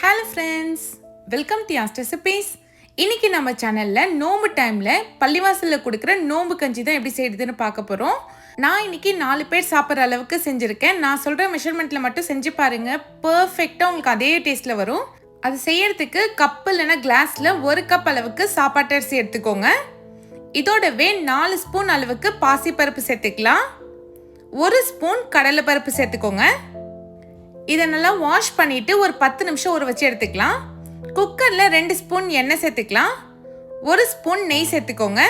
Hello friends welcome to ஆஸ்ட் recipes இன்னைக்கு நம்ம சேனலில் நோம்பு டைமில் பள்ளிவாசலில் கொடுக்குற நோம்பு கஞ்சி தான் எப்படி செய்யுதுன்னு பார்க்க போகிறோம் நான் இன்னைக்கு நாலு பேர் சாப்பிட்ற அளவுக்கு செஞ்சுருக்கேன். நான் சொல்கிற மெஷர்மெண்ட்டில் மட்டும் செஞ்சு பாருங்கள் பர்ஃபெக்டாக உங்களுக்கு அதே டேஸ்ட்டில் வரும். அது செய்யறதுக்கு கப் இல்லைன்னா கிளாஸில் ஒரு கப் அளவுக்கு சாப்பாட்டு அரிசி எடுத்துக்கோங்க. இதோடவே நாலு ஸ்பூன் அளவுக்கு பாசிப்பருப்பு சேர்த்துக்கலாம். ஒரு ஸ்பூன் கடலைப்பருப்பு சேர்த்துக்கோங்க. இதை நல்லா வாஷ் பண்ணிட்டு ஒரு பத்து நிமிஷம் ஊற வச்சு எடுத்துக்கலாம். குக்கரில் ரெண்டு ஸ்பூன் எண்ணெய் சேர்த்துக்கலாம். ஒரு ஸ்பூன் நெய் சேர்த்துக்கோங்க.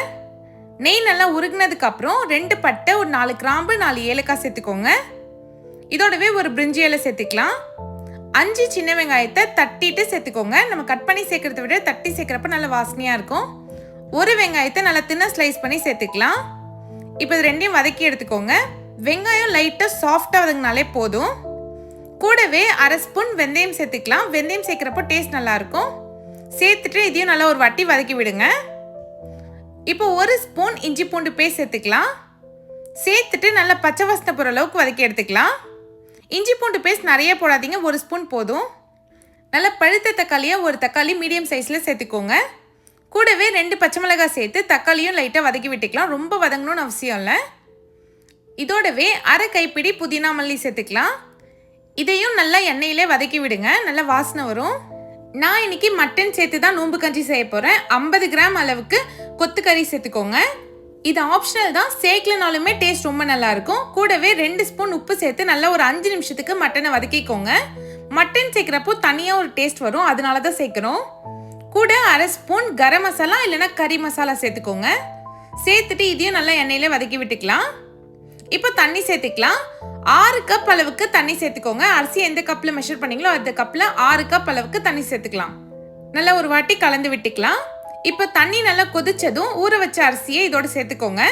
நெய் நல்லா உருகினதுக்கப்புறம் ரெண்டு பட்டை ஒரு நாலு கிராம்பு நாலு ஏலக்காய் சேர்த்துக்கோங்க. இதோடவே ஒரு பிரிஞ்சி இலை சேர்த்துக்கலாம். அஞ்சு சின்ன வெங்காயத்தை தட்டிட்டு சேர்த்துக்கோங்க. நம்ம கட் பண்ணி சேர்க்கறத விட தட்டி சேர்க்குறப்ப நல்ல வாசனையாக இருக்கும். ஒரு வெங்காயத்தை நல்லா தின்ன ஸ்லைஸ் பண்ணி சேர்த்துக்கலாம். இப்போ இது ரெண்டையும் வதக்கி எடுத்துக்கோங்க. வெங்காயம் லைட்டாக சாஃப்டாக வதங்கினாலே போதும். கூடவே அரை ஸ்பூன் வெந்தயம் சேர்த்துக்கலாம். வெந்தயம் சேர்க்குறப்போ டேஸ்ட் நல்லாயிருக்கும். சேர்த்துட்டு இதையும் நல்லா ஒரு வாட்டி வதக்கி விடுங்க. இப்போ ஒரு ஸ்பூன் இஞ்சி பூண்டு பேஸ்ட் சேர்த்துக்கலாம். சேர்த்துட்டு நல்லா பச்சை வாசனை போகிற அளவுக்கு வதக்கி எடுத்துக்கலாம். இஞ்சி பூண்டு பேஸ்ட் நிறைய போடாதீங்க ஒரு ஸ்பூன் போதும். நல்லா பழுத்த தக்காளியாக ஒரு தக்காளி மீடியம் சைஸில் சேர்த்துக்கோங்க. கூடவே ரெண்டு பச்சை மிளகாய் சேர்த்து தக்காளியும் லைட்டாக வதக்கி விட்டுக்கலாம். ரொம்ப வதங்கணும்னு அவசியம் இல்லை. இதோடவே அரை கைப்பிடி புதினா மல்லி சேர்த்துக்கலாம். இதையும் நல்லா எண்ணெயிலே வதக்கி விடுங்க. நல்லா வாசனை வரும். நான் இன்னைக்கு மட்டன் சேர்த்து தான் நோம்பு கஞ்சி செய்ய போகிறேன் ஐம்பது கிராம் அளவுக்கு கொத்துக்கறி சேர்த்துக்கோங்க. இது ஆப்ஷனல் தான். சேர்க்கலனாலுமே டேஸ்ட் ரொம்ப நல்லா இருக்கும். கூடவே ரெண்டு ஸ்பூன் உப்பு சேர்த்து நல்லா ஒரு அஞ்சு நிமிஷத்துக்கு மட்டனை வதக்கிக்கோங்க. மட்டன் சேர்க்குறப்போ தனியாக ஒரு டேஸ்ட் வரும். அதனால தான் சேர்க்குறோம். கூட அரை ஸ்பூன் கரம் மசாலா இல்லைன்னா கறி மசாலா சேர்த்துக்கோங்க. சேர்த்துட்டு இதையும் நல்லா எண்ணெயில் வதக்கி விட்டுக்கலாம். இப்போ தண்ணி சேர்த்துக்கலாம். ஆறு கப் அளவுக்கு தண்ணி சேர்த்துக்கோங்க. அரிசி எந்த கப்பில் மெஷர் பண்ணீங்களோ அந்த கப்பில் ஆறு கப் அளவுக்கு தண்ணி சேர்த்துக்கலாம். நல்லா ஒரு வாட்டி கலந்து விட்டுக்கலாம். இப்போ தண்ணி நல்லா கொதிச்சதும் ஊற வச்ச அரிசியை இதோடு சேர்த்துக்கோங்க.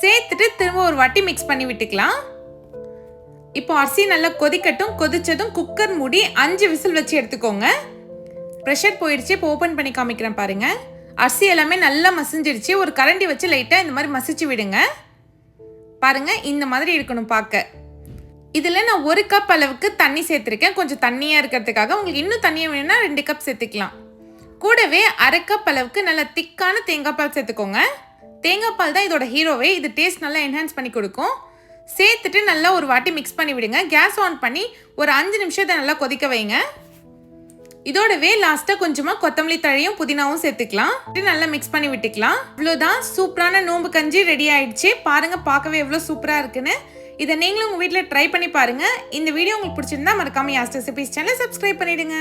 சேர்த்துட்டு திரும்ப ஒரு வாட்டி மிக்ஸ் பண்ணி விட்டுக்கலாம். இப்போ அரிசி நல்லா கொதிக்கட்டும். கொதிச்சதும் குக்கர் மூடி அஞ்சு விசில் வச்சு எடுத்துக்கோங்க. ப்ரெஷர் போயிடுச்சு இப்போ ஓப்பன் பண்ணி காமிக்கிறேன் பாருங்கள் அரிசி எல்லாமே நல்லா மசிஞ்சிடுச்சு ஒரு கரண்டி வச்சு லைட்டாக இந்த மாதிரி மசிச்சு விடுங்க. பாருங்கள் இந்த மாதிரி இருக்கணும் பார்க்க இதில் நான் ஒரு கப் அளவுக்கு தண்ணி சேர்த்துருக்கேன். கொஞ்சம் தண்ணியாக இருக்கிறதுக்காக உங்களுக்கு இன்னும் தண்ணியாக வேணும்னா ரெண்டு கப் சேர்த்துக்கலாம். கூடவே அரை கப் அளவுக்கு நல்ல திக்கான தேங்காய் பால் சேர்த்துக்கோங்க. தேங்காய் பால் தான் இதோட ஹீரோவே இது டேஸ்ட் நல்லா என்ஹான்ஸ் பண்ணி கொடுக்கும். சேர்த்துட்டு நல்லா ஒரு வாட்டி மிக்ஸ் பண்ணி விடுங்க. கேஸ் ஆன் பண்ணி ஒரு அஞ்சு நிமிஷத்தை நல்லா கொதிக்க வைங்க. இதோடவே லாஸ்ட்டாக கொஞ்சமாக கொத்தமல்லி தழையும் புதினாவும் சேர்த்துக்கலாம். நல்லா மிக்ஸ் பண்ணி விட்டுக்கலாம். இவ்வளோதான் சூப்பரான நோம்பு கஞ்சி ரெடி ஆயிடுச்சு. பாருங்க பார்க்கவே எவ்வளோ சூப்பராக இருக்குன்னு. இதை நீங்களும் உங்கள் வீட்டில் ட்ரை பண்ணி பாருங்க. இந்த வீடியோ உங்களுக்கு பிடிச்சிருந்தா மறக்காம யாஸ் ரெசிபிஸ் சேனலை சப்ஸ்கிரைப் பண்ணிடுங்க.